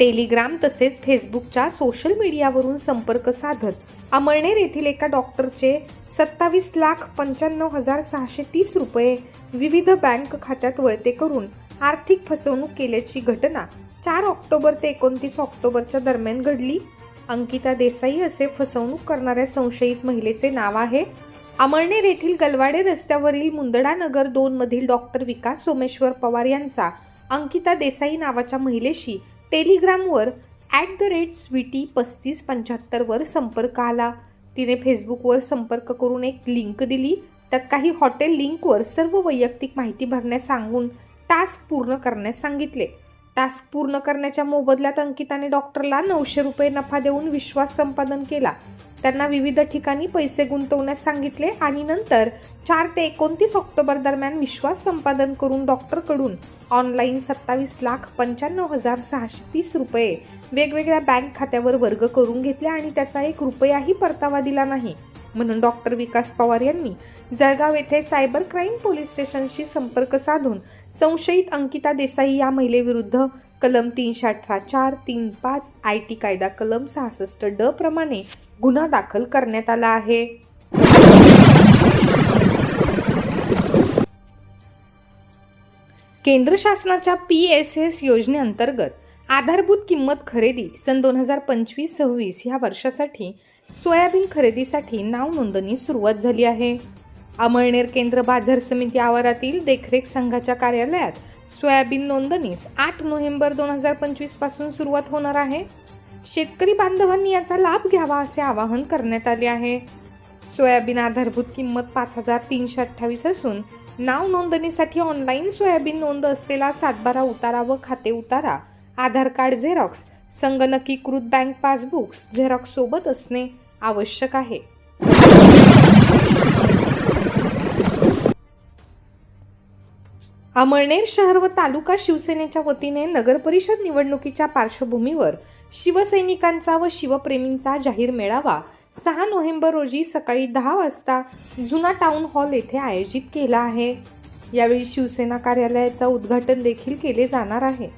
Telegram तसेच फेसबुकच्या social मीडियावरून संपर्क साधत अमळनेर येथील एका डॉक्टरचे सत्तावीस लाख पंच्याण्णव हजार सहाशे तीस रुपये विविध बँक खात्यात वळते करून आर्थिक फसवणूक केल्याची घटना चार ऑक्टोबर ते एकोणतीस ऑक्टोबरच्या दरम्यान घडली. अंकिता देसाई असे फसवणूक करणाऱ्या संशयित महिलेचे नाव आहे. अमळनेर येथील गलवाडे रस्त्यावरील मुंदडा नगर दोन मधील डॉक्टर विकास सोमेश्वर पवार यांचा अंकिता देसाई नावाच्या महिलेशी टेलिग्रामवर ॲट द रेट स्वीटी पस्तीस पंच्याहत्तरवर संपर्क आला. तिने फेसबुकवर संपर्क करून एक लिंक दिली. त्यात काही हॉटेल लिंकवर सर्व वैयक्तिक माहिती भरण्यास सांगून टास्क पूर्ण करण्यास सांगितले. टास्क पूर्ण करण्याच्या मोबदल्यात अंकिताने डॉक्टरला नऊशे रुपये नफा देऊन विश्वास संपादन केला. त्यांना विविध ठिकाणी पैसे गुंतवण्यास सांगितले आणि नंतर चार ते एकोणतीस ऑक्टोबर दरम्यान विश्वास संपादन करून डॉक्टरकडून ऑनलाईन सत्तावीस लाख पंच्याण्णव हजार सहाशे तीस रुपये वेगवेगळ्या बँक खात्यावर वर्ग करून घेतले आणि त्याचा एक रुपयाही परतावा दिला नाही. म्हणून डॉक्टर विकास पवार यांनी जळगाव येथे सायबर क्राईम पोलीस स्टेशनशी संपर्क साधून संशयित अंकिता देसाई या महिलेविरुद्ध कलम तीनशे अठरा चार तीन पाच आय टी कायदा कलम सहासष्ट ड प्रमाणे गुन्हा दाखल करण्यात आला आहे. केंद्र शासनाच्या पी एस एस योजनेअंतर्गत आधारभूत किंमत खरेदी सन दोन हजार पंचवीस सव्वीस ह्या वर्षासाठी सोयाबीन खरेदीसाठी नाव नोंदणी सुरुवात झाली आहे. अमळनेर केंद्र बाजार समिती आवारातील देखरेख संघाच्या कार्यालयात सोयाबीन नोंदणीस आठ नोव्हेंबर दोन हजार पंचवीसपासून सुरुवात होणार आहे. शेतकरी बांधवांनी याचा लाभ घ्यावा असे आवाहन करण्यात आले आहे. सोयाबीन आधारभूत किंमत पाच हजार तीनशे अठ्ठावीस असून नाव नोंदणीसाठी ऑनलाईन सोयाबीन नोंद असलेला सातबारा उतारा व खाते उतारा आधार कार्ड झेरॉक्स संगणकीकृत बँक पासबुक्स झेरॉक्स सोबत असणे आवश्यक आहे. अमळनेर शहर व तालुका शिवसेनेच्या वतीने नगरपरिषद निवडणुकीच्या पार्श्वभूमीवर शिवसैनिकांचा व शिवप्रेमींचा जाहीर मेळावा सहा नोव्हेंबर रोजी सकाळी दहा वाजता जुना टाउन हॉल येथे आयोजित केला आहे. यावेळी शिवसेना कार्यालयाचं उद्घाटन देखील केले जाणार आहे.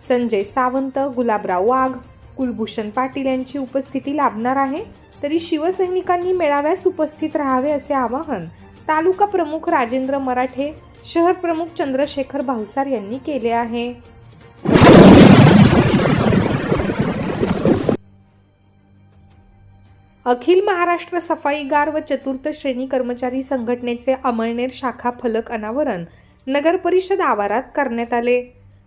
संजय सावंत गुलाबराव वाघ कुलभूषण पाटील यांची उपस्थिती लाभणार आहे. तरी शिवसैनिकांनी मेळाव्यास उपस्थित राहावे असे आवाहन तालुका प्रमुख राजेंद्र मराठे शहर प्रमुख चंद्रशेखर भावसार यांनी केले आहे. अखिल महाराष्ट्र सफाईगार व चतुर्थ श्रेणी कर्मचारी संघटनेचे अमळनेर शाखा फलक अनावरण नगर परिषद आवारात करण्यात आले.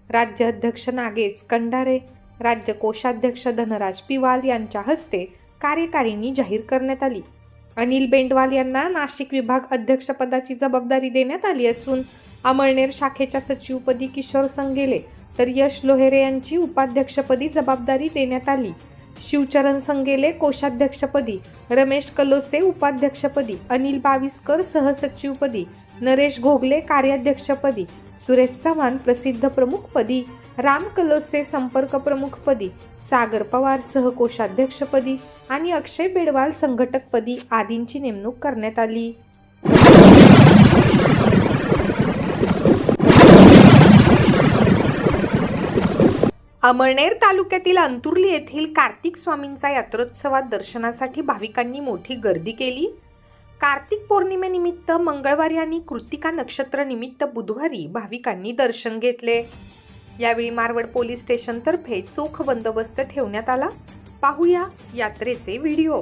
राज्य अध्यक्ष नागेश कंडारे राज्य कोषाध्यक्ष धनराज पिवाल यांच्या हस्ते कार्यकारिणी जाहीर करण्यात आली. अनिल बेंडवाल यांना नाशिक विभाग अध्यक्षपदाची जबाबदारी देण्यात आली असून अमळनेर शाखेच्या सचिवपदी किशोर संगेले तर यश लोहेरे यांची उपाध्यक्षपदी जबाबदारी देण्यात आली. शिवचरण संगेले कोषाध्यक्षपदी रमेश कलोसे उपाध्यक्षपदी अनिल बाविस्कर सहसचिवपदी नरेश घोगले कार्याध्यक्षपदी सुरेश चव्हाण प्रसिद्ध प्रमुखपदी राम कलोसे संपर्क प्रमुखपदी सागर पवार सहकोषाध्यक्षपदी आणि अक्षय बेडवाल संघटकपदी आदींची नेमणूक करण्यात आली. अमळनेर तालुक्यातील अंतुर्ली येथील कार्तिक स्वामींचा यात्रोत्सवात दर्शनासाठी भाविकांनी मोठी गर्दी केली. कार्तिक पौर्णिमेनिमित्त मंगळवारी आणि कृतिका नक्षत्रनिमित्त बुधवारी भाविकांनी दर्शन घेतले. यावेळी मारवड पोलीस स्टेशनतर्फे चोख बंदोबस्त ठेवण्यात आला. पाहूया यात्रेचे व्हिडिओ.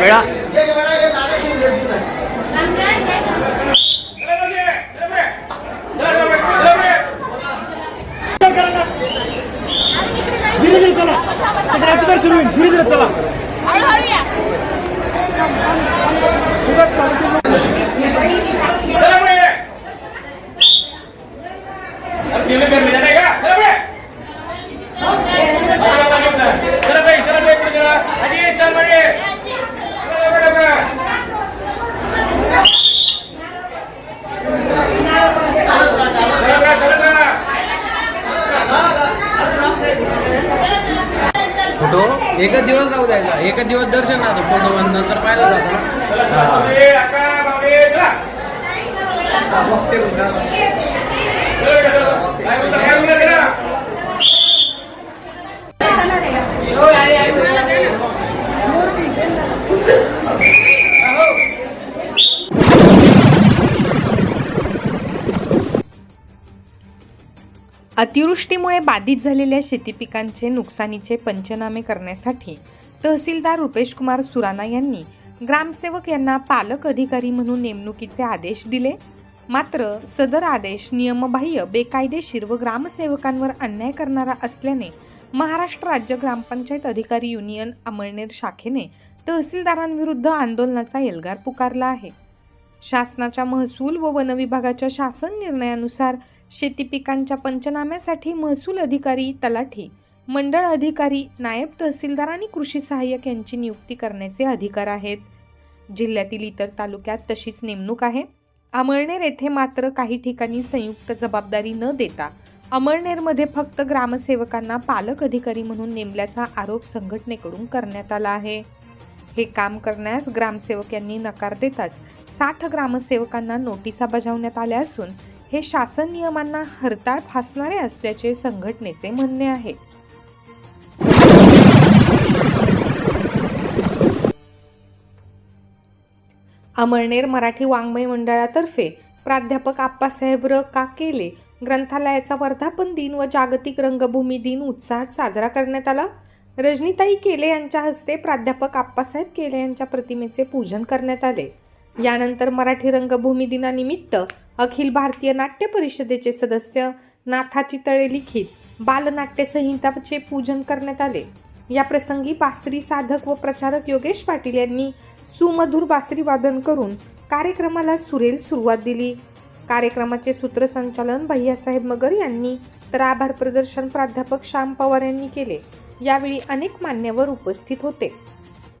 没了 द्यायचा. एकच दिवस दर्शन राहतं. फोटो नंतर पाहिलं जातं ना. अतिवृष्टीमुळे बाधित झालेल्या शेती पिकांचे नुकसानीचे पंचनामे करण्यासाठी तहसीलदार रुपेश कुमार सुराणा यांनी ग्रामसेवक यांना पालक अधिकारी म्हणून नेमणुकीचे आदेश दिले. मात्र सदर आदेश नियमबाह्य बेकायदेशीर व ग्रामसेवकांवर अन्याय करणारा असल्याने महाराष्ट्र राज्य ग्रामपंचायत अधिकारी युनियन अमळनेर शाखेने तहसीलदारांविरुद्ध आंदोलनाचा एल्गार पुकारला आहे. शासनाच्या महसूल व वन विभागाच्या शासन निर्णयानुसार शेती पिकांच्या पंचनाम्यासाठी महसूल अधिकारी तलाठी. मंडळ अधिकारी नायब तहसीलदार आणि कृषी सहाय्यक यांची नियुक्ती करण्याचे अधिकार आहेत. जिल्ह्यातील इतर तालुक्यात तशीच नेमणूक आहे. अमळनेर येथे मात्र काही ठिकाणी संयुक्त जबाबदारी न देता अमळनेरमध्ये फक्त ग्रामसेवकांना पालक अधिकारी म्हणून नेमल्याचा आरोप संघटनेकडून करण्यात आला आहे. हे काम करण्यास ग्रामसेवक यांनी नकार देताच साठ ग्रामसेवकांना नोटिसा बजावण्यात आल्या असून हे शासन नियमांना हरताळ फासणारे असल्याचे संघटनेचे म्हणणे आहे. अमळनेर मराठी वाङ्मय मंडळातर्फे प्राध्यापक आप्पासाहेब र काकेले ग्रंथालयाचा वर्धापन दिन व जागतिक रंगभूमी दिन उत्साहात साजरा करण्यात आला. रजनीताई केले यांच्या हस्ते प्राध्यापक आप्पासाहेब केले यांच्या प्रतिमेचे पूजन करण्यात आले. यानंतर मराठी रंगभूमी दिनानिमित्त अखिल भारतीय नाट्य परिषदेचे सदस्य नाथाची तळे लिखित बालनाट्य संहिताचे पूजन करण्यात आले. या प्रसंगी बासरी साधक व प्रचारक योगेश पाटील यांनी सुमधुर बासरी वादन करून कार्यक्रमाला सुरेल सुरुवात दिली. कार्यक्रमाचे सूत्रसंचालन भैयासाहेब मगर यांनी तर आभार प्रदर्शन प्राध्यापक श्याम पवार यांनी केले. यावेळी अनेक मान्यवर उपस्थित होते.